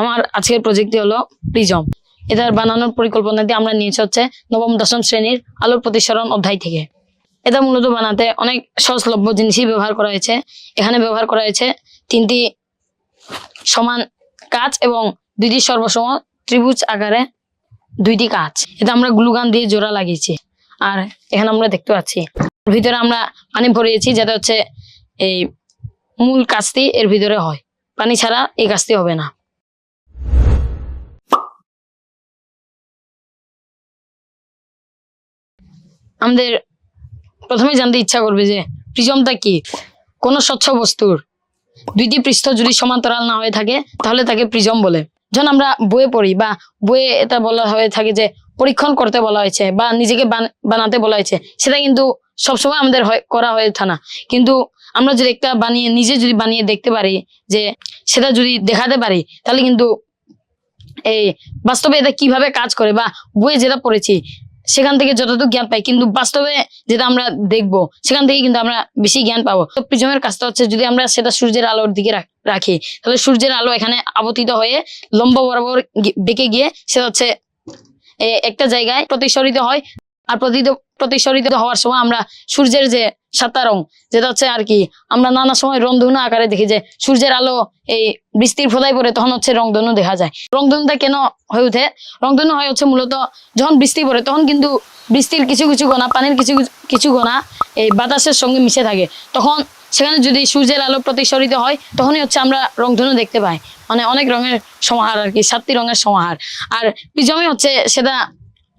আমার আজকের প্রজেক্টটি হলো প্রিজম এটার বানানোর পরিকল্পনাটি আমরা নিয়েছি হচ্ছে নবম, দশম শ্রেণির আলোর প্রতিসরণ অধ্যায় থেকে। এটা মূলত বানাতে অনেক সহজলভ্য জিনিসই ব্যবহার করা হয়েছে। এখানে ব্যবহার করা হয়েছে তিনটি সমান কাজ এবং দুইটি সর্বসম ত্রিভুজ আকারে দুইটি কাজ। এটা আমরা গ্লুগান দিয়ে জোড়া লাগিয়েছি। আর এখানে আমরা দেখতে পাচ্ছি ভিতরে আমরা পানি ভরিয়েছি যাতে হচ্ছে এই মূল কাজটি এর ভিতরে হয়। পানি ছাড়া এই কাজটি হবে না। আমাদের প্রথমে জানতে ইচ্ছা করবে যে প্রিজমটা কি? কোন স্বচ্ছ বস্তুর দুইটি পৃষ্ঠ যদি সমান্তরাল না হয়ে থাকে, তাহলে তাকে প্রিজম বলে। যখন আমরা বইয়ে পড়ি বা বইয়ে এটা বলা হয়ে থাকে যে পরীক্ষণ করতে বলা হয়েছে বা নিজেকে বানাতে বলা হয়েছে, সেটা কিন্তু সবসময় আমাদের করা হয়ে ওঠে না। কিন্তু আমরা যদি একটা বানিয়ে, নিজে যদি বানিয়ে দেখতে পারি যে সেটা যদি দেখাতে পারি, তাহলে কিন্তু এই বাস্তবে এটা কীভাবে কাজ করে বা বইয়ে যেটা পড়েছি সেখান থেকে যতটুকু জ্ঞান পাই, কিন্তু বাস্তবে যেটা আমরা দেখব, সেখান থেকে কিন্তু আমরা বেশি জ্ঞান পাবো। তো প্রিজমের কাজটা হচ্ছে যদি আমরা সেটা সূর্যের আলোর দিকে রাখ- তাহলে সূর্যের আলো এখানে আবতিত হয়ে লম্বা বরাবর বেঁকে গিয়ে সেটা হচ্ছে একটা জায়গায় প্রতিসরিত হয়। আর প্রতিসরিত হওয়ার সময় আমরা সূর্যের যে সাতটা রং, যেটা হচ্ছে আর কি, আমরা নানা সময় রংধনু আকারে দেখি যে সূর্যের আলো এই বৃষ্টির ফোদায় পড়ে তখন হচ্ছে রংধনু দেখা যায়। রংধনুটা কেন হয়ে ওঠে? রংধনু হয় হচ্ছে মূলত যখন বৃষ্টি পড়ে তখন কিন্তু বৃষ্টির কিছু কিছু গোনা, পানির কিছু কিছু- গোনা এই বাতাসের সঙ্গে মিশে থাকে। তখন সেখানে যদি সূর্যের আলো প্রতিসরিত হয়, তখনই হচ্ছে আমরা রংধনু দেখতে পাই। মানে অনেক রঙের সমাহার আর কি, সাতটি রঙের সমাহার। আর পিজমে হচ্ছে সেটা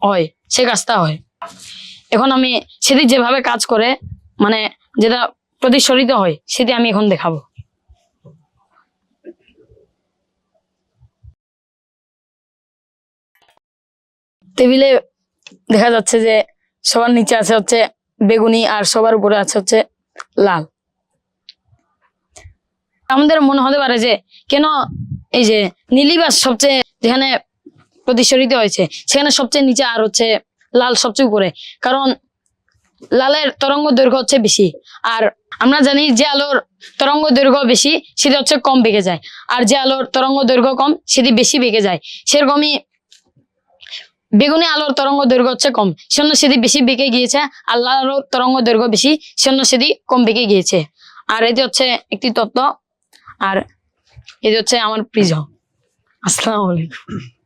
হয়, সে কাজটা হয়। এখন আমি সেটি যেভাবে কাজ করে মানে যেটা প্রতিসরিত হয়, সেটি আমি এখন দেখাবো। টেবিলে দেখা যাচ্ছে যে সবার নিচে আছে হচ্ছে বেগুনি আর সবার উপরে আছে হচ্ছে লাল। আমাদের মনে হতে পারে যে কেন এই যে নীলিবাস সবচেয়ে যেখানে প্রতিসরিত হয়েছে, সেখানে সবচেয়ে নিচে আর হচ্ছে লাল সবচেয়ে উপরে। কারণ লালের তরঙ্গ দৈর্ঘ্য হচ্ছে বেশি। আর আমরা জানি যে আলোর তরঙ্গ দৈর্ঘ্য বেশি, সেটি হচ্ছে কম বেগে যায়। আর যে আলোর তরঙ্গ দৈর্ঘ্য কম, সেটি বেশি বেগে যায়। সেরকমই বেগুনি আলোর তরঙ্গ দৈর্ঘ্য হচ্ছে কম, সেজন্য সেটি বেশি বেঁকে গিয়েছে। আর লাল আলোর তরঙ্গ দৈর্ঘ্য বেশি, সেজন্য সেটি কম বেঁকে গিয়েছে। আর এটি হচ্ছে একটি তত্ত্ব। আর এটি হচ্ছে আমার প্রিজম আসসালামু আলাইকুম।